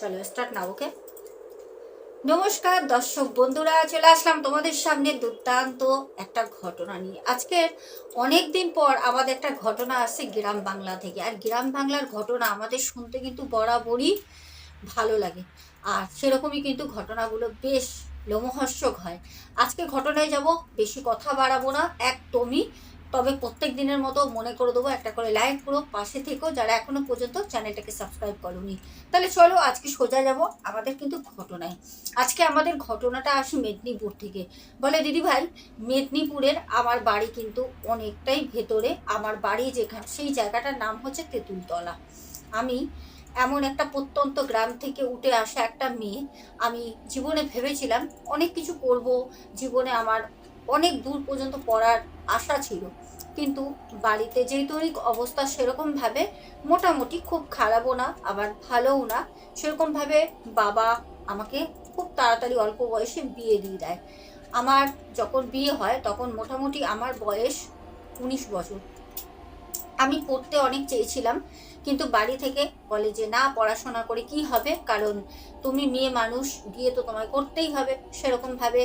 চলো স্টার্ট না ওকে নমস্কার, দর্শক বন্ধুরা, চলে আসলাম তোমাদের সামনে দুর্দান্ত একটা ঘটনা নিয়ে। আজকের অনেক দিন পর আমাদের একটা ঘটনা আসছে গ্রাম বাংলা থেকে। আর গ্রাম বাংলার ঘটনা আমাদের শুনতে কিন্তু বরাবরই ভালো লাগে। আর সেরকমই কিন্তু ঘটনাগুলো বেশ লোমহর্ষক হয়। আজকে ঘটনায় যাব, বেশি কথা বাড়াবো না, একদমই তবে প্রত্যেক দিনের মতো মনে করে দেবো একটা করে লাইক করো। পাশে থেকো যারা এখনও পর্যন্ত চ্যানেলটাকে সাবস্ক্রাইব করোনি। তাহলে চলো আজকে সোজা যাব আমাদের কিন্তু ঘটনায়। আজকে আমাদের ঘটনাটা আসি মেদিনীপুর থেকে। বলে, দিদি ভাই, মেদিনীপুরের আমার বাড়ি কিন্তু অনেকটাই ভেতরে। আমার বাড়ি যেখানে সেই জায়গাটার নাম হচ্ছে তেঁতুলতলা। আমি এমন একটা প্রত্যন্ত গ্রাম থেকে উঠে আসা একটা মেয়ে। আমি জীবনে ভেবেছিলাম অনেক কিছু করব। জীবনে আমার অনেক দূর পর্যন্ত পড়ার আশা ছিল। কিন্তু বাড়িতে যেহেতু অবস্থা সেরকমভাবে মোটামুটি খুব খারাপও না, আবার ভালোও না। সেরকমভাবে বাবা আমাকে খুব তাড়াতাড়ি অল্প বয়সে বিয়ে দিয়ে দেয়। আমার যখন বিয়ে হয় তখন মোটামুটি আমার বয়স উনিশ বছর। আমি পড়তে অনেক চেয়েছিলাম কিন্তু বাড়ি থেকে বলে যে না পড়াশোনা করে কি হবে? কারণ তুমি মেয়ে মানুষ, বিয়ে তো তোমায় করতেই হবে। সেরকমভাবে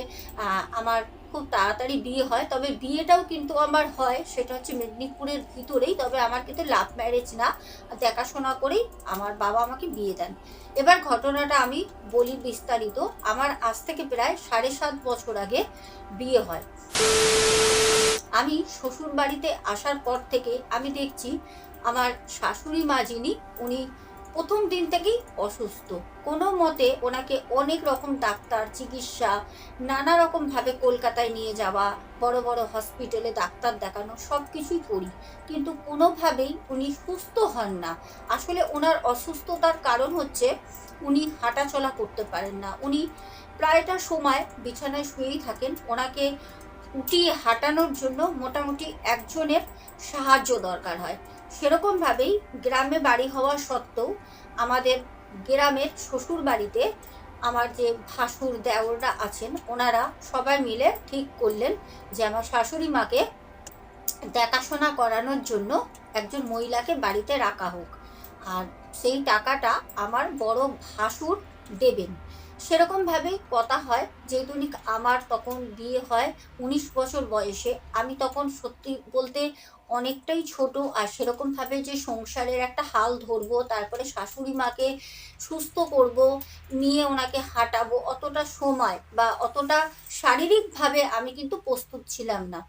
আমার খুব তাড়াতাড়ি বিয়ে হয়। তবে বিয়েটাও কিন্তু আমার হয়, সেটা হচ্ছে মেদিনীপুরের ভিতরেই। তবে আমার কিন্তু লাভ ম্যারেজ না। দেখাশোনা করেই আমার বাবা আমাকে বিয়ে দেন। এবার ঘটনাটা আমি বলি বিস্তারিত। আমার আজ থেকে প্রায় সাড়ে সাত বছর আগে বিয়ে হয়। আমি শ্বশুর বাড়িতে আসার পর থেকে আমি দেখছি আমার শাশুড়ি মা যিনি, উনি প্রথম দিন থেকেই অসুস্থ। কোনো মতে ওনাকে অনেক রকম ডাক্তার, চিকিৎসা, নানা রকমভাবে কলকাতায় নিয়ে যাওয়া, বড় বড় হসপিটালে ডাক্তার দেখানো সব কিছুই করি। কিন্তু কোনোভাবেই উনি সুস্থ হন না। আসলে ওনার অসুস্থতার কারণ হচ্ছে উনি হাঁটাচলা করতে পারেন না। উনি প্রায়টা সময় বিছানায় শুয়েই থাকেন। ওনাকে উঠিয়ে হাঁটানোর জন্য মোটামুটি একজনের সাহায্য দরকার হয়। সেরকমভাবেই গ্রামে বাড়ি হওয়া সত্ত্বেও আমাদের গ্রামের শ্বশুর বাড়িতে আমার যে ভাসুর দেওররা আছেন, ওনারা সবাই মিলে ঠিক করলেন যে আমার শাশুড়ি মাকে দেখাশোনা করানোর জন্য একজন মহিলাকে বাড়িতে রাখা হোক। আর সেই টাকাটা আমার বড় ভাসুর দেবেন। সেরকমভাবেই কথা হয়, যেহেতু আমার তখন বিয়ে হয় উনিশ বছর বয়সে, আমি তখন সত্যি বলতে অনেকটাই ছোট আর সেরকমভাবে যে সংসারের একটা হাল ধরবো, তারপরে শাশুড়ি মাকে সুস্থ করব, নিয়ে ওনাকে হাঁটাবো, অতটা সময় বা অতটা শারীরিকভাবে আমি কিন্তু প্রস্তুত ছিলাম না।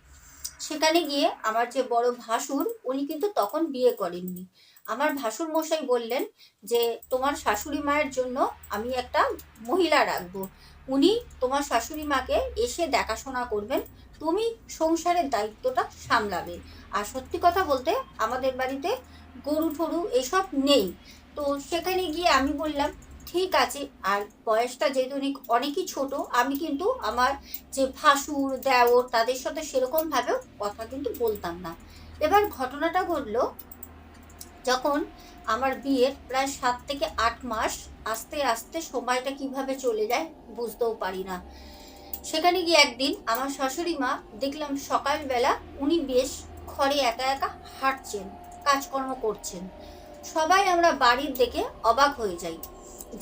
সেখানে গিয়ে আমার যে বড় ভাসুর, উনি কিন্তু তখন বিয়ে করেননি। আমার ভাসুর মশাই বললেন যে, তোমার শাশুড়ি মায়ের জন্য আমি একটা মহিলা রাখব। উনি তোমার শাশুড়ি মাকে এসে দেখাশোনা করবেন তুমি সংসারের দায়িত্বটা সামলাবে। আর সত্যি কথা বলতে আমাদের বাড়িতে গরু ঠরু এসব নেই। তো সেখানে গিয়ে আমি বললাম, ঠিক আছে, আর বয়সটা যেহেতু অনেক, অনেকই ছোট, আমি কিন্তু আমার যে ভাসুর, দেওর, তাদের সাথে সেরকমভাবেও কথা কিন্তু বলতাম না। এবার ঘটনাটা ঘটলো, যখন আমার বিয়ের প্রায় সাত থেকে আট মাস আস্তে আস্তে সময়টা কীভাবে চলে যায় বুঝতেও পারি না। সেখানে গিয়ে একদিন আমার শাশুড়ি মা দেখলাম সকালবেলা উনি বেশ ঘরে একা একা হাঁটছেন, কাজকর্ম করছেন। সবাই আমরা বাড়ির দেখে অবাক হয়ে যাই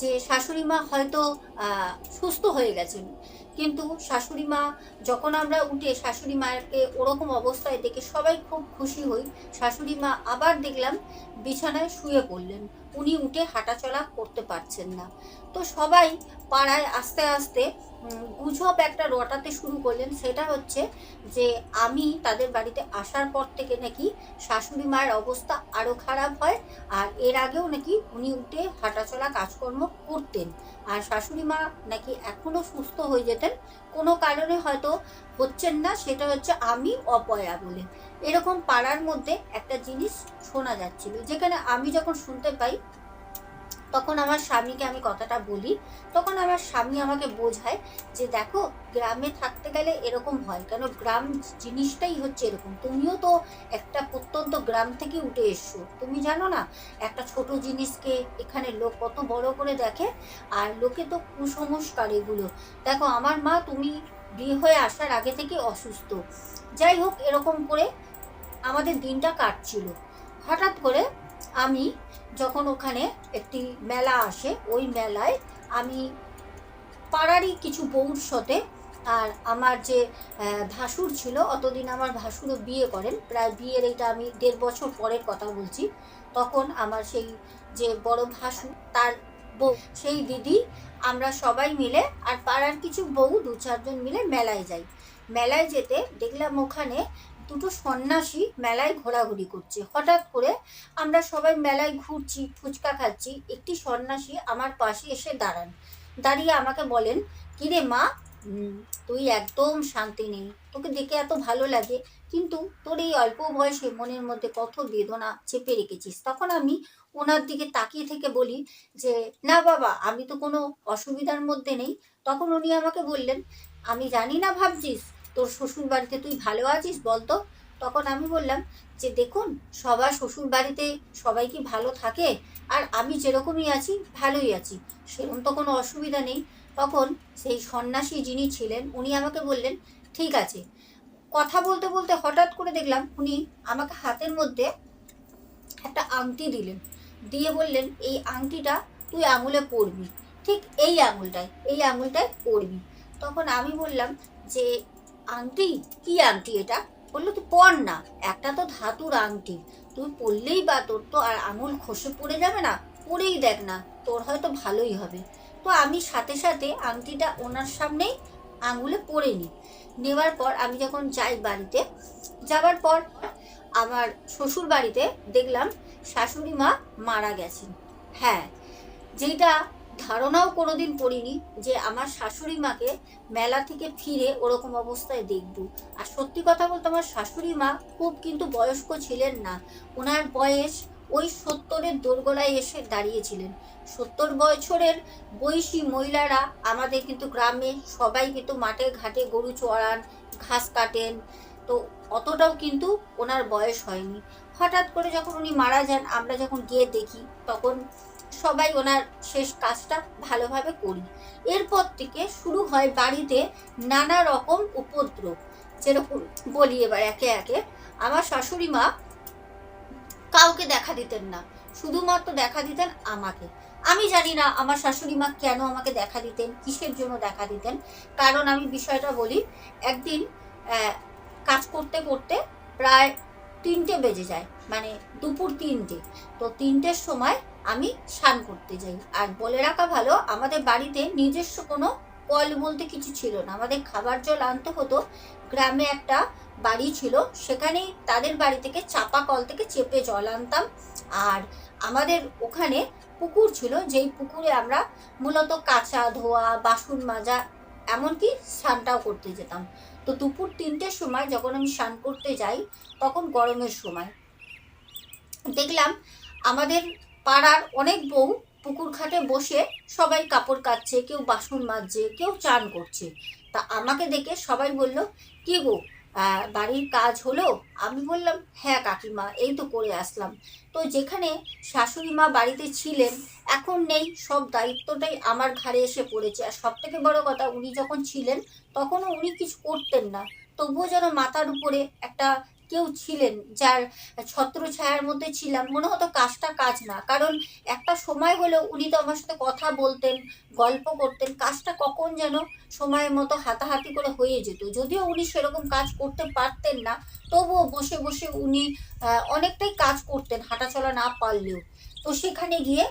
যে শাশুড়ি মা হয়তো সুস্থ হয়ে গেছেন। কিন্তু শাশুড়ি মা যখন আমরা উঠে শাশুড়ি মাকে ওরকম অবস্থায় দেখে সবাই খুব খুশি হই, শাশুড়ি মা আবার দেখলাম বিছানায় শুয়ে পড়লেন। উনি উঠে হাঁটাচলা করতে পারছেন না। তো সবাই পাড়ায় আস্তে আস্তে গুজব একটা রটাতে শুরু করলেন। সেটা হচ্ছে যে, আমি তাদের বাড়িতে আসার পর থেকে নাকি শাশুড়ি মায়ের অবস্থা আরও খারাপ হয় আর এর আগেও নাকি উনি উঠে হাঁটাচলা কাজকর্ম করতেন। আর শাশুড়ি মা নাকি এখনও সুস্থ হয়ে যেতেন। কোনো কারণে হয়তো হচ্ছেন না, সেটা হচ্ছে আমি অপয়া বলে। এরকম পাড়ার মধ্যে একটা জিনিস শোনা যাচ্ছিল, যেখানে আমি যখন শুনতে পাই তখন আমার স্বামীকে আমি কথাটা বলি, তখন আমার স্বামী আমাকে বোঝায় যে দেখো, গ্রামে থাকতে গেলে এরকম হয়। কেন? গ্রাম জিনিসটাই হচ্ছে এরকম। তুমিও তো একটা প্রত্যন্ত গ্রাম থেকে উঠে এসছো। তুমি জানো না, একটা ছোট জিনিসকে এখানে লোক কত বড় করে দেখে, আর লোকে তো কুসংস্কার এগুলো। দেখো, আমার মা তুমি বিয়ে হয়ে আসার আগে থেকে অসুস্থ। যাই হোক, এরকম করে আমাদের দিনটা কাটছিল। হঠাৎ করে আমি যখন ওখানে একটি মেলা আসে, ওই মেলায় আমি পাড়ারই কিছু বউর সাথে আর আমার যে ভাসুর ছিল, অতদিন আমার ভাসুরও বিয়ে করেন, প্রায় বিয়ের এটা আমি দেড় বছর পরের কথা বলছি। তখন আমার সেই যে বড় ভাসুর, তার বউ, সেই দিদি, আমরা সবাই মিলে আর পাড়ার কিছু বউ দু চারজন মিলে মেলায় যাই। মেলায় যেতে দেখলাম ওখানে দুটো সন্ন্যাসী মেলায় ঘোরাঘুরি করছে। হঠাৎ করে আমরা সবাই মেলায় ঘুরছি, ফুচকা খাচ্ছি, একটি সন্ন্যাসী আমার পাশে এসে দাঁড়ান। দাঁড়িয়ে আমাকে বলেন, কিরে মা তুই একদম শান্তি নেই। তোকে দেখে এত ভালো লাগে। কিন্তু তোর এই অল্প বয়সে মনের মধ্যে কত বেদনা চেপে রেখেছিস? তখন আমি ওনার দিকে তাকিয়ে থেকে বলি যে, না বাবা, আমি তো কোনো অসুবিধার মধ্যে নেই। তখন উনি আমাকে বললেন, আমি জানি না ভাবছিস তোর শ্বশুর বাড়িতে তুই ভালো আছিস বলতো? তখন আমি বললাম যে, দেখুন, সবার শ্বশুর বাড়িতে সবাই কি ভালো থাকে? আর আমি যেরকমই আছি, ভালোই আছি। সেরকম তো কোনো অসুবিধা নেই। তখন সেই সন্ন্যাসী যিনি ছিলেন, উনি আমাকে বললেন, ঠিক আছে। কথা বলতে বলতে হঠাৎ করে দেখলাম উনি আমাকে হাতের মধ্যে একটা আংটি দিলেন। দিয়ে বললেন, এই আংটিটা তুই আঙুলে পরবি। ঠিক এই আঙুলটায় এই আঙুলটায় পরবি। তখন আমি বললাম যে আংটি কি আংটি এটা? বলল তুই পর না, একটা তো ধাতুর আংটি তুই পরলেই বা তোর তো আর আঙুল খসে পড়ে যাবে না পরেই দেখ না, তোর হয়তো ভালোই হবে। তো আমি সাথে সাথে আংটিটা ওনার সামনেই আঙুলে পরে নিই নেওয়ার পর আমি যখন যাই বাড়িতে, যাবার পর আমার শ্বশুর বাড়িতে দেখলাম শাশুড়ি মা মারা গেছেন। হ্যাঁ যেটা ধারণাও কোনোদিন করিনি যে আমার শাশুড়ি মাকে মেলা থেকে ফিরে ওরকম অবস্থায় দেখব। আর সত্যি কথা বলতে আমার শাশুড়ি মা খুব কিন্তু বয়স্ক ছিলেন না। ওনার বয়স ওই সত্তরের দোরগোড়ায় এসে দাঁড়িয়েছিলেন। সত্তর বছরের বয়সী মহিলারা আমাদের কিন্তু গ্রামে সবাই কিন্তু মাঠে ঘাটে গরু চড়ান, ঘাস কাটেন। তো অতটাও কিন্তু ওনার বয়স হয়নি। হঠাৎ করে যখন উনি মারা যান, আমরা যখন গিয়ে দেখি, তখন সবাই ওনার শেষ কাজটা ভালোভাবে করি। এরপর থেকে শুরু হয় বাড়িতে নানা রকম উপদ্রব। যেরকম বলি এবার একে একে, আমার শাশুড়ি মা কাউকে দেখা দিতেন না, শুধুমাত্র দেখা দিতেন আমাকে। আমি জানি না আমার শাশুড়ি মা কেন আমাকে দেখা দিতেন, কিসের জন্য দেখা দিতেন। কারণ আমি বিষয়টা বলি, একদিন কাজ করতে করতে প্রায় তিনটে বেজে যায় মানে দুপুর তিনটে। তো তিনটের সময় আমি স্নান করতে যাই। আর বলে রাখা ভালো, আমাদের বাড়িতে নিজস্ব কোনো কল বলতে কিছু ছিল না। আমাদের খাবার জল আনতে হতো, গ্রামে একটা বাড়ি ছিল, সেখানেই তাদের বাড়ি থেকে চাপা কল থেকে চেপে জল আনতাম। আর আমাদের ওখানে পুকুর ছিল, যেই পুকুরে আমরা মূলত কাঁচা ধোয়া, বাসন মাজা, এমনকি স্নানটাও করতে যেতাম। তো দুপুর তিনটের সময় যখন আমি স্নান করতে যাই, তখন গরমের সময়। দেখলাম আমাদের পাড়ার অনেক বউ পুকুর ঘাটে বসে সবাই কাপড় কাচ্ছে কেউ বাসন মাজছে, কেউ চান করছে। তা আমাকে দেখে সবাই বলল, কি গো বাড়ির কাজ হলো? আমি বললাম হ্যাঁ কাকিমা, এই তো করে আসলাম। তো যেখানে শাশুড়ি মা বাড়িতে ছিলেন, এখন নেই, সব দায়িত্বটাই আমার ঘাড়ে এসে পড়েছে। আর সব থেকে বড় কথা, উনি যখন ছিলেন, তখনও উনি কিছু করতেন না। তবুও যেন মাথার উপরে একটা কেউ ছিলেন, যার ছত্র ছায়ার মধ্যে ছিলাম, মনে হতো কাজটা কাজ না। কারণ একটা সময় হলেও উনি তো আমার সাথে কথা বলতেন, গল্প করতেন, কাজটা কখন যেন সময়ের মতো হাতাহাতি করে হয়ে যেত। যদিও উনি সেরকম কাজ করতে পারতেন না, তবুও বসে বসে উনি অনেকটাই কাজ করতেন, হাঁটাচলা না পারলেও। তো সেখানে গিয়ে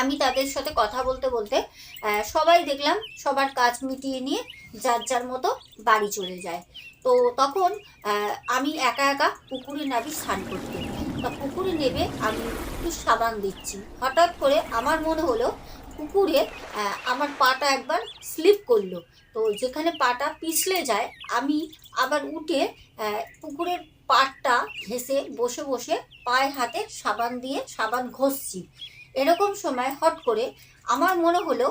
আমি তাদের সাথে কথা বলতে বলতে সবাই দেখলাম সবার কাজ মিটিয়ে নিয়ে যার যার মতো বাড়ি চলে যায়। তো তখন আমি একা একা পুকুরে নাবি স্নান করতে তা পুকুরে নেবে আমি একটু সাবান দিচ্ছি। হঠাৎ করে আমার মনে হলো পুকুরে আমার পাটা একবার স্লিপ করল। তো যেখানে পাটা পিছলে যায়, আমি আবার উঠে পুকুরের পাটটা ঘেঁষে বসে বসে পায়ে হাতে সাবান দিয়ে সাবান ঘষছি। এরকম সময় হট করে আমার মনে হলো,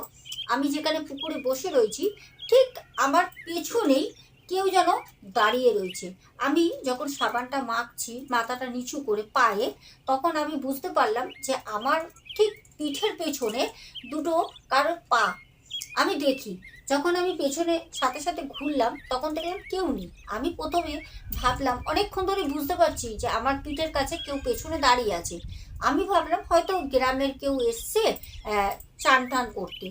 আমি যেখানে পুকুরে বসে রয়েছি, ঠিক আমার পেছনেই কেউ যেন দাঁড়িয়ে রয়েছে। আমি যখন সাবানটা মাখছি, মাথাটা নিচু করে পায়ে, তখন আমি বুঝতে পারলাম যে আমার ঠিক পিঠের পেছনে দুটো কারোর পা। আমি দেখি, যখন আমি পেছনে সাথে সাথে ঘুরলাম, তখন দেখলাম কেউ নেই। আমি প্রথমে ভাবলাম, অনেকক্ষণ ধরে বুঝতে পারছি যে আমার পিঠের কাছে কেউ পেছনে দাঁড়িয়ে আছে। আমি ভাবলাম হয়তো গ্রামের কেউ এসছে চান টান করতে।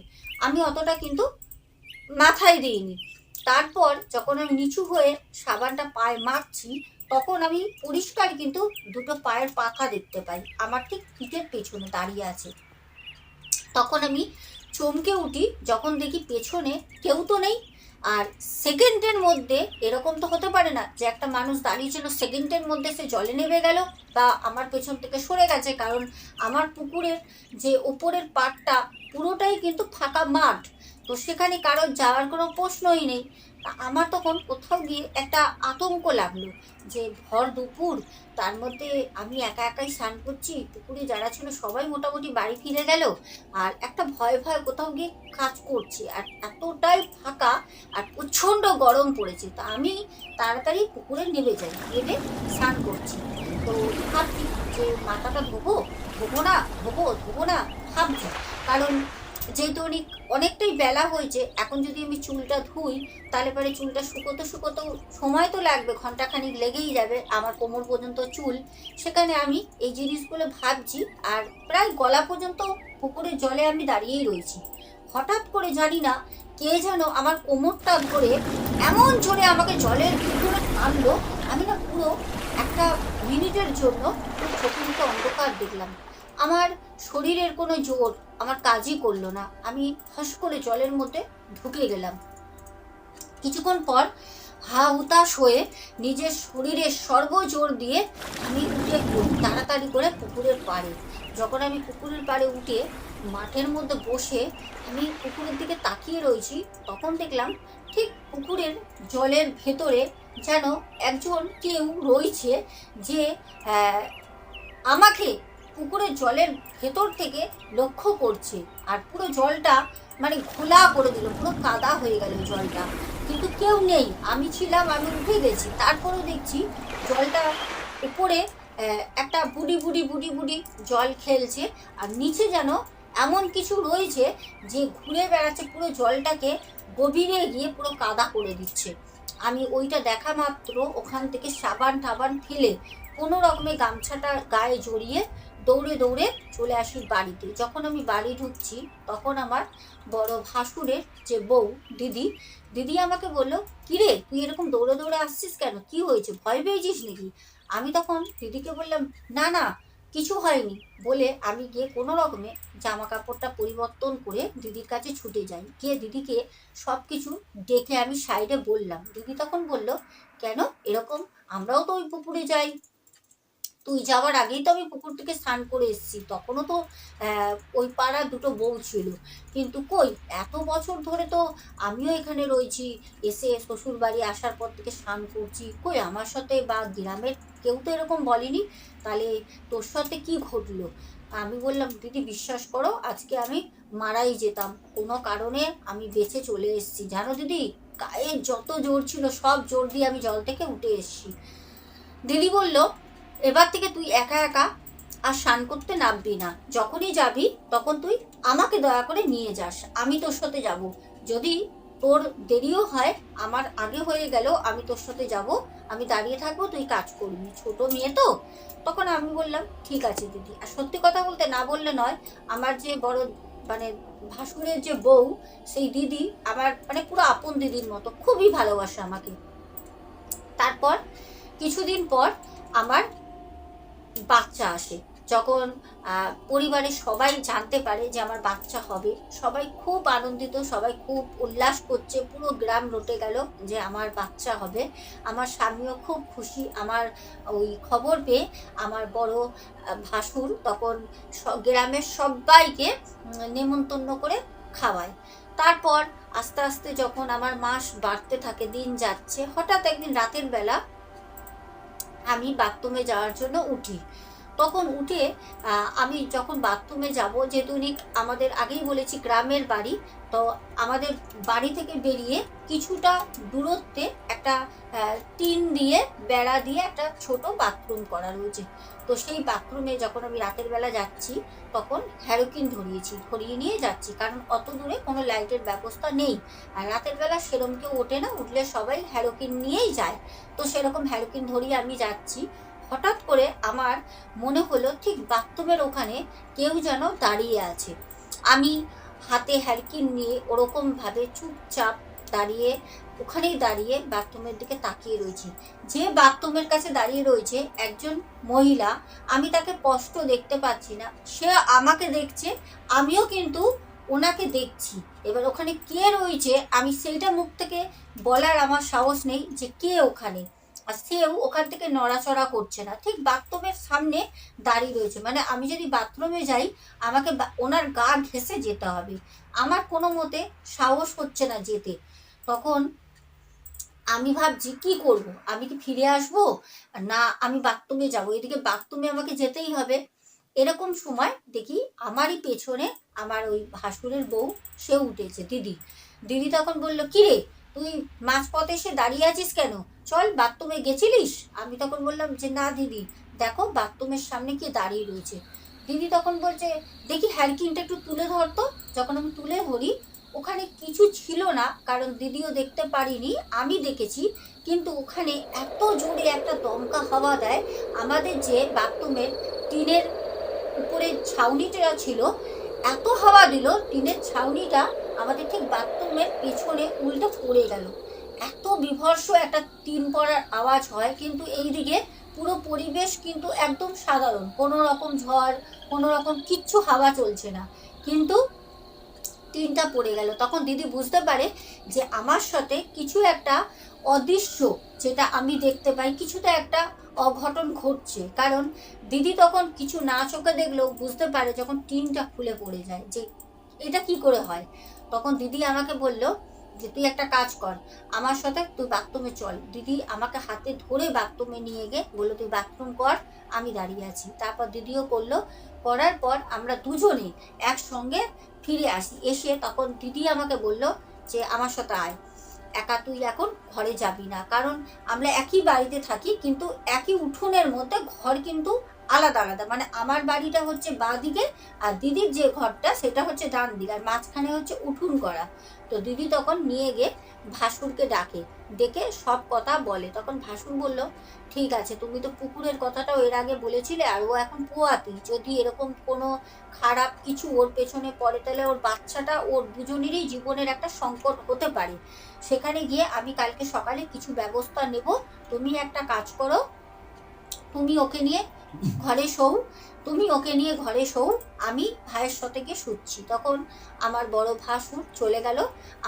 আমি অতটা কিন্তু মাথায় দিইনি। তারপর যখন আমি নিচু হয়ে সাবানটা পায়ে মাখছি তখন আমি পরিষ্কার কিন্তু দুটো পায়ের পাখা দেখতে পাই। আমার ঠিক পিঠের পেছনে দাঁড়িয়ে আছে। তখন আমি চমকে উঠি, যখন দেখি পেছনে কেউ তো নেই। আর সেকেন্ডের মধ্যে, এরকম তো হতে পারে না যে একটা মানুষ দাঁড়িয়ে ছিল সেকেন্ডের মধ্যে সে জলে নেমে গেল বা আমার পেছন থেকে সরে গেছে। কারণ আমার পুকুরের যে ওপরের পাটটা পুরোটাই কিন্তু ফাঁকা মাঠ। তো সেখানে কারোর যাওয়ার কোনো প্রশ্নই নেই। তা আমার তখন কোথাও গিয়ে একটা আতঙ্ক লাগল যে ভর দুপুর, তার মধ্যে আমি একা একাই স্নান করছি, পুকুরে যারা ছিল সবাই মোটামুটি বাড়ি ফিরে গেল আর একটা ভয় ভয় কোথাও গিয়ে কাজ করছে আর এতটাই ফাঁকা আর প্রচণ্ড গরম পড়েছে। তা আমি তাড়াতাড়ি পুকুরে নেমে যাই, নেমে স্নান করছি। তো ভাবছি যে মাথাটা ধোবো ধোবো না, ধোবো ধোবো না, ভাবছি। কারণ যেহেতু অনেক অনেকটাই বেলা হয়েছে, এখন যদি আমি চুলটা ধুই, তাহলে পরে চুলটা শুকোতে শুকোতে সময় তো লাগবে, ঘন্টাখানিক লেগেই যাবে আমার কোমর পর্যন্ত চুল। সেখানে আমি এই জিনিসগুলো ভাবছি, আর প্রায় গলা পর্যন্ত পুকুরের জলে আমি দাঁড়িয়েই রয়েছি। হঠাৎ করে জানি না কে যেন আমার কোমরটা ধরে এমন জোরে আমাকে জলের ভিতরে টানলো। আমি না পুরো একটা মিনিটের জন্য চোখে মুখে অন্ধকার দেখলাম। আমার শরীরের কোনো জোর আমার কাজই করল না। আমি হস করে জলের মধ্যে ঢুকে গেলাম। কিছুক্ষণ পর হা হুতাশ হয়ে নিজের শরীরের সর্বজোর দিয়ে আমি উঠে তাড়াতাড়ি করে পুকুরের পাড়ে, যখন আমি পুকুরের পাড়ে উঠে মাঠের মধ্যে বসে আমি পুকুরের দিকে তাকিয়ে রয়েছি, তখন দেখলাম ঠিক পুকুরের জলের ভেতরে যেন একজন কেউ রয়েছে যে আমাকে পুকুরের জলের ভেতর থেকে লক্ষ্য করছে। আর পুরো জলটা মানে ঘোলা করে দিল, পুরো কাদা হয়ে গেল জলটা। কিন্তু কেউ নেই, আমি ছিলাম, আমি উঠে গেছি। তারপরেও দেখছি জলটা উপরে একটা বুড়ি বুড়ি বুড়ি বুড়ি জল খেলছে। আর নিচে যেন এমন কিছু রয়েছে যে ঘুরে বেড়াচ্ছে, পুরো জলটাকে গভীরে গিয়ে পুরো কাদা করে দিচ্ছে। আমি ওইটা দেখা মাত্র ওখান থেকে সাবান টাবান ফেলে কোনো রকমে গামছাটা গায়ে জড়িয়ে দৌড়ে দৌড়ে চলে আসি বাড়িতে। যখন আমি বাড়ি ঢুকছি, তখন আমার বড় ভাসুরের যে বউ, দিদি দিদি আমাকে বলল, কিরে, তুই এরকম দৌড়ে দৌড়ে আসছিস কেন? কি হয়েছে? ভয় পেয়েছিস নাকি? আমি তখন দিদিকে বললাম, না না, কিছু হয়নি। বলে আমি গিয়ে কোনো রকমে জামা কাপড়টা পরিবর্তন করে দিদির কাছে ছুটে যাই। গিয়ে দিদিকে সব কিছু ডেকে আমি সাইডে বললাম। দিদি তখন বলল, কেন? এরকম আমরাও তো ওই পুকুরে যাই। তুই যাওয়ার আগেই তো আমি পুকুর থেকে স্নান করে এসেছি। তখনও তো ওই পাড়ার দুটো বউ ছিল। কিন্তু কই, এত বছর ধরে তো আমিও এখানে রয়েছি। এসে শ্বশুর বাড়ি আসার পর থেকে স্নান করছি। কই, আমার সাথে বা গ্রামের কেউ তো এরকম বলেনি? তাহলে তোর সাথে কি ঘটলো? আমি বললাম, দিদি, বিশ্বাস করো, আজকে আমি মারাই যেতাম। কোনো কারণে আমি বেঁচে চলে এসেছি। জানো দিদি, গায়ে যত জোর ছিল সব জোর দিয়ে আমি জল থেকে উঠে এসেছি। দিদি বলল এবার থেকে তুই একা একা আর স্নান করতে নামবি না। যখনই যাবি, তখন তুই আমাকে দয়া করে নিয়ে যাস। আমি তোর সাথে যাব। যদি তোর দেরিও হয়, আমার আগে হয়ে গেল আমি তোর সাথে যাব। আমি দাঁড়িয়ে থাকব, তুই কাজ করবি। ছোট মেয়ে তো? তখন আমি বললাম, ঠিক আছে দিদি। আর সত্যি কথা বলতে না বললে নয়, আমার যে বড় মানে ভাসুরের যে বউ, সেই দিদি আমার মানে পুরো আপন দিদির মতো, খুবই ভালোবাসে আমাকে। তারপর কিছুদিন পর আমার বাচ্চা আসে। যখন পরিবারের সবাই জানতে পারে যে আমার বাচ্চা হবে, সবাই খুব আনন্দিত, সবাই খুব উল্লাস করছে, পুরো গ্রাম রটে গেল যে আমার বাচ্চা হবে। আমার স্বামীও খুব খুশি। আমার ওই খবর পেয়ে আমার বড় ভাসুর তখন গ্রামের সবাইকে নেমন্তন্ন করে খাওয়ায়। তারপর আস্তে আস্তে যখন আমার মাস বাড়তে থাকে, দিন যাচ্ছে, হঠাৎ একদিন রাতের বেলা আমি বাথরুমে যাওয়ার জন্য উঠি। তখন উঠে আমি যখন বাথরুমে যাব, যেহেতু উনি আমাদের আগেই বলেছি গ্রামের বাড়ি, তো আমাদের বাড়ি থেকে বেরিয়ে কিছুটা দূরত্বে একটা টিন দিয়ে, বেড়া দিয়ে একটা ছোট বাথরুম করা রয়েছে। তো সেই বাথরুমে যখন আমি রাতের বেলা যাচ্ছি, তখন হ্যারোকিন ধরিয়েছি, ধরিয়ে নিয়ে যাচ্ছি, কারণ অত দূরে কোনো লাইটের ব্যবস্থা নেই। আর রাতের বেলা সেরম কেউ ওঠে না, উঠলে সবাই হ্যারোকিন নিয়েই যায়। তো সেরকম হ্যারোকিন ধরিয়ে আমি যাচ্ছি হঠাৎ করে আমার মনে হলো ঠিক বাথরুমের ওখানে কেউ যেন দাঁড়িয়ে আছে। আমি হাতে হ্যারকিন নিয়ে ওরকমভাবে চুপচাপ দাঁড়িয়ে, ওখানেই দাঁড়িয়ে বাথরুমের দিকে তাকিয়ে রয়েছি। যে বাথরুমের কাছে দাঁড়িয়ে রয়েছে একজন মহিলা, আমি তাকে স্পষ্ট দেখতে পাচ্ছি না। সে আমাকে দেখছে, আমিও কিন্তু ওনাকে দেখছি। এবার ওখানে কে রয়েছে, আমি সেইটা মুখ থেকে বলার আমার সাহস নেই যে কে ওখানে। আর সেও ওখান থেকে নড়াচড়া করছে না। ঠিক বাথরুমের সামনে দাঁড়িয়ে রয়েছে। মানে আমি যদি বাথরুমে যাই, আমাকে ওনার গা ঘেসে যেতে হবে। আমার কোনো মতে সাহস হচ্ছে না যেতে। তখন আমি ভাবছি, কি করব? আমি কি ফিরে আসব? না, আমি বাথরুমে যাব। এদিকে বাথরুমে আমাকে যেতেই হবে। এরকম সময় দেখি আমারই পেছনে আমার ওই ভাসুরের বউ সে উঠেছে, দিদি। দিদি তখন বলল কি রে তুই মাঝপথে এসে দাঁড়িয়ে আছিস কেন? চল বাথরুমে গেছিলিস? আমি তখন বললাম যে না দিদি। দেখো বাথরুমের সামনে কি দাঁড়িয়ে রয়েছে। দিদি তখন বলছে, দেখি হ্যারকিনটা একটু তুলে ধরতো যখন আমি তুলে ধরি, ওখানে কিছু ছিল না, কারণ দিদিও দেখতে পারিনি, আমি দেখেছি। কিন্তু ওখানে এত জোরে একটা দমকা হাওয়া দেয়, আমাদের যে বাথরুমের টিনের উপরে ছাউনিটা ছিল, এত হাওয়া দিল, টিনের ছাউনিটা আমাদের ঠিক বাথরুমের পেছনে উল্টে পড়ে গেল। এত বিভর্ষ একটা টিন পড়ার আওয়াজ হয়, কিন্তু এইদিকে পুরো পরিবেশ কিন্তু একদম সাধারণ। কোনো রকম ঝড়, কোনো রকম কিচ্ছু হাওয়া চলছে না। কিন্তু টিনটা পড়ে গেল। তখন দিদি বুঝতে পারে যে আমার সাথে কিছু একটা অদৃশ্য যেটা আমি দেখতে পাই, কিছুটা একটা অঘটন ঘটছে। কারণ দিদি তখন কিছু না চোখে দেখলেও বুঝতে পারে যখন টিনটা খুলে পড়ে যায় যে এটা কি করে হয়। তখন দিদি আমাকে বলল যে তুই একটা কাজ কর, আমার সাথে তুই বাথরুমে চল। দিদি আমাকে হাতে ধরে বাথরুমে নিয়ে গে বলল, তুই বাথরুম কর, আমি দাঁড়িয়ে আছি। তারপর দিদিও করল। করার পর আমরা দুজনে একসঙ্গে ফিরে আসি। এসে তখন দিদি আমাকে বলল যে, আমার সাথে আয়। একা তুই এখন ঘরে যাবি না। কারণ আমরা একই বাড়িতে থাকি, কিন্তু একই উঠোনের মধ্যে ঘর কিন্তু আলাদা আলাদা। মানে আমার বাড়িটা হচ্ছে বাঁ দিকে আর দিদির যে ঘরটা সেটা হচ্ছে ডান দিকে আর মাঝখানে হচ্ছে উঠুন করা। তো দিদি তখন নিয়ে গিয়ে ভাসুরকে ডাকে, ডেকে সব কথা বলে। তখন ভাসুর বলল, ঠিক আছে, তুমি তো পুকুরের কথাটাও এর আগে বলেছিলে আর ও এখন পোয়াতি। যদি এরকম কোনো খারাপ কিছু ওর পেছনে পড়ে, তাহলে ওর বাচ্চাটা ওর দুজনেরই জীবনের একটা সংকট হতে পারে। সেখানে গিয়ে আমি কালকে সকালে কিছু ব্যবস্থা নেব। তুমি একটা কাজ করো তুমি ওকে নিয়ে ঘরে শোও, তুমি ওকে নিয়ে ঘরে শোও, আমি ভাইয়ের সাথে গিয়ে শুচ্ছি। তখন আমার বড় ভাসুর চলে গেল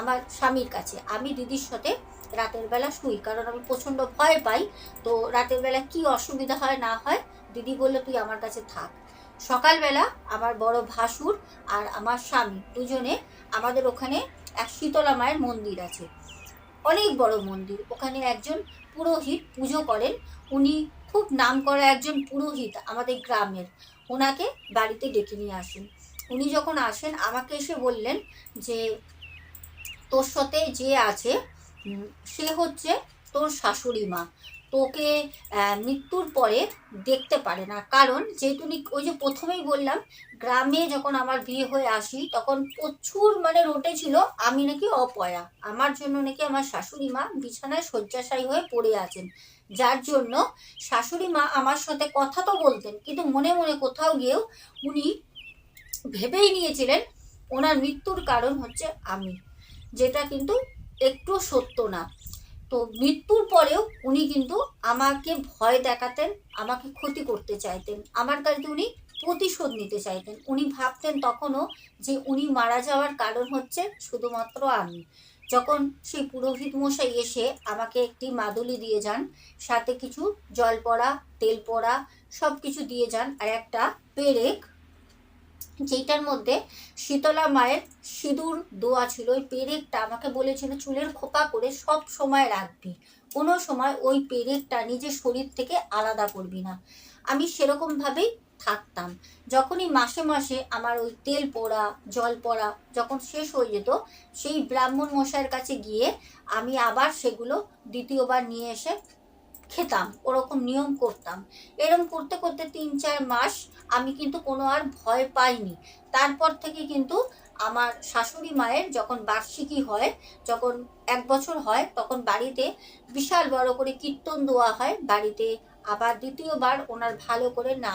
আমার স্বামীর কাছে। আমি দিদির সাথে রাতের বেলা শুই, কারণ আমি প্রচণ্ড ভয় পাই। তো রাতের বেলা কি অসুবিধা হয়, না হয়, দিদি বলল, তুই আমার কাছে থাক। সকালবেলা আমার বড় ভাসুর আর আমার স্বামী দুজনে আমাদের ওখানে এক শীতলা মায়ের মন্দির আছে। অনেক বড় মন্দির। ওখানে একজন পুরোহিত পুজো করেন। উনি খুব নাম করা একজন পুরোহিত আমাদের গ্রামের। ওনাকে বাড়িতে ডেকে নিয়ে আসেন। উনি যখন আসেন, আমাকে এসে বললেন যে, তোর সাথে যে আছে সে হচ্ছে তোর শাশুড়ি মা। তোকে মৃত্যুর পরে দেখতে পারে না। কারণ, যেহেতু ওই যে প্রথমেই বললাম, গ্রামে যখন আমার বিয়ে হয়ে আসি, তখন প্রচুর মানে রোটে ছিল, আমি নাকি অপয়া। আমার জন্য নাকি আমার শাশুড়ি মা বিছানায় শয্যাশায়ী হয়ে পড়ে আছেন। যার জন্য শাশুড়ি মা আমার সাথে কথা তো বলতেন, কিন্তু মনে মনে কোথাও গিয়েও উনি ভেবেই নিয়েছিলেন ওনার মৃত্যুর কারণ হচ্ছে আমি, যেটা কিন্তু একটু সত্য না। তো মৃত্যুর পরেও উনি কিন্তু আমাকে ভয় দেখাতেন, আমাকে ক্ষতি করতে চাইতেন, আমার কাছে উনি প্রতিশোধ নিতে চাইতেন। উনি ভাবতেন তখনও যে উনি মারা যাওয়ার কারণ হচ্ছে শুধুমাত্র আমি। যখন সেই পুরোহিত মশাই এসে আমাকে একটি মাদুলি দিয়ে যান, সাথে কিছু জল পড়া, তেল পড়া সব কিছু দিয়ে যান আর একটা পেরেক যেটার মধ্যে শীতলা মায়ের সিঁদুর দোয়া ছিল। ওই পেরেকটা আমাকে বলেছিল, চুলের খোপা করে সব সময় রাখবি। কোনো সময় ওই পেরেকটা নিজের শরীর থেকে আলাদা করবি না। আমি সেরকমভাবেই থাকতাম। যখনই মাসে মাসে আমার ওই তেল পোড়া, জল পড়া যখন শেষ হয়ে যেত, সেই ব্রাহ্মণ মশাইয়ের কাছে গিয়ে আমি আবার সেগুলো দ্বিতীয়বার নিয়ে এসে খেতাম, ওরকম নিয়ম করতাম। এরকম করতে করতে তিন চার মাস আমি কিন্তু কোনো আর ভয় পাইনি। তারপর থেকে কিন্তু আমার শাশুড়ি মায়ের যখন বার্ষিকী হয়, যখন এক বছর হয়, তখন বাড়িতে বিশাল বড় করে কীর্তন দেওয়া হয়, বাড়িতে আবার দ্বিতীয়বার ওনার ভালো করে না,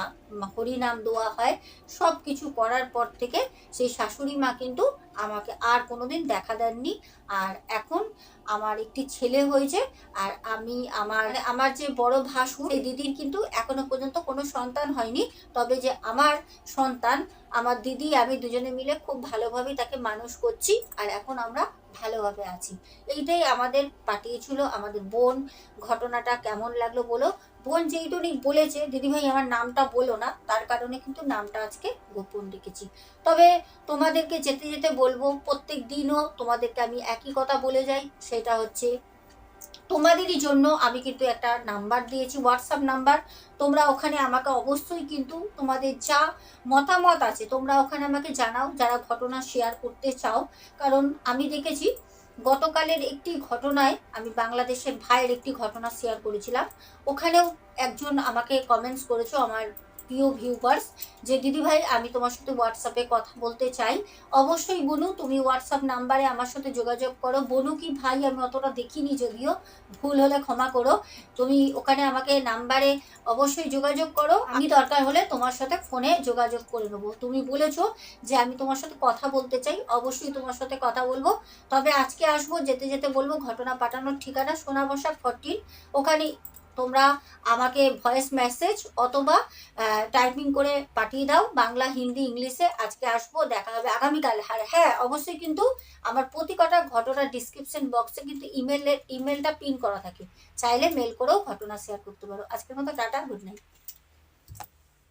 হরিনাম দেওয়া হয়। সব কিছু করার পর থেকে সেই শাশুড়ি মা কিন্তু আমাকে আর কোনোদিন দেখা দেননি। আর এখন আমার একটি ছেলে হয়েছে আর আমি আমার আমার যে বড় ভাসুর, সেই দিদির কিন্তু এখনও পর্যন্ত কোনো সন্তান হয়নি। তবে যে আমার সন্তান, আমার দিদি, আমি দুজনে মিলে খুব ভালোভাবে তাকে মানুষ করছি আর এখন আমরা ভালোভাবে আছি। এইটাই আমাদের পাঠিয়েছিল আমাদের বোন। ঘটনাটা কেমন লাগল বলো? বোন যেইটুনি বলেছে, দিদিভাই আমার নামটা বলো না, তার কারণে কিন্তু নামটা আজকে গোপন রেখেছি। তবে তোমাদেরকে যেতে যেতে বলব, প্রত্যেক দিনও তোমাদেরকে আমি একই কথা বলে যাই সেটা হচ্ছে তোমাদেরই জন্য আমি কিন্তু একটা নাম্বার দিয়েছি হোয়াটসঅ্যাপ নাম্বার। তোমরা ওখানে আমাকে অবশ্যই কিন্তু তোমাদের যা মতামত আছে, তোমরা ওখানে আমাকে জানাও, যারা ঘটনা শেয়ার করতে চাও। কারণ আমি দেখেছি গতকালের একটি ঘটনায়, আমি বাংলাদেশের ভাইয়ের একটি ঘটনা শেয়ার করেছিলাম। ওখানেও একজন আমাকে কমেন্টস করেছ, আমার প্রিয় ভিউয়ার্স যে দিদিভাই আমি তোমার সাথে হোয়াটসঅ্যাপে কথা বলতে চাই। অবশ্যই বনু, তুমি হোয়াটসঅ্যাপ নাম্বারে আমার সাথে যোগাযোগ করো। বনু কি ভাই, আমি অতটা দেখিনি যদিও, ভুল হলে ক্ষমা করো। তুমি ওখানে আমাকে নাম্বারে অবশ্যই যোগাযোগ করো। আমি দরকার হলে তোমার সাথে ফোনে যোগাযোগ করে নেব। তুমি বলেছ যে আমি তোমার সাথে কথা বলতে চাই। অবশ্যই তোমার সাথে কথা বলব। তবে আজকে আসব, যেতে যেতে বলব, ঘটনা পাঠানোর ঠিকানা সোনা বসা ফরটিন ওখানে তোমরা আমাকে ভয়েস মেসেজ অথবা টাইপিং করে পাঠিয়ে দাও। বাংলা, হিন্দি, ইংলিশে আজকে আসব, দেখা হবে আগামীকাল। আর হ্যাঁ অবশ্যই কিন্তু আমার প্রতি কটা ঘটনার ডিসক্রিপশন বক্সে কিন্তু ইমেলের ইমেলটা পিন করা থাকে। চাইলে মেল করেও ঘটনা শেয়ার করতে পারো। আজকের মতো টাটা গুড নাইট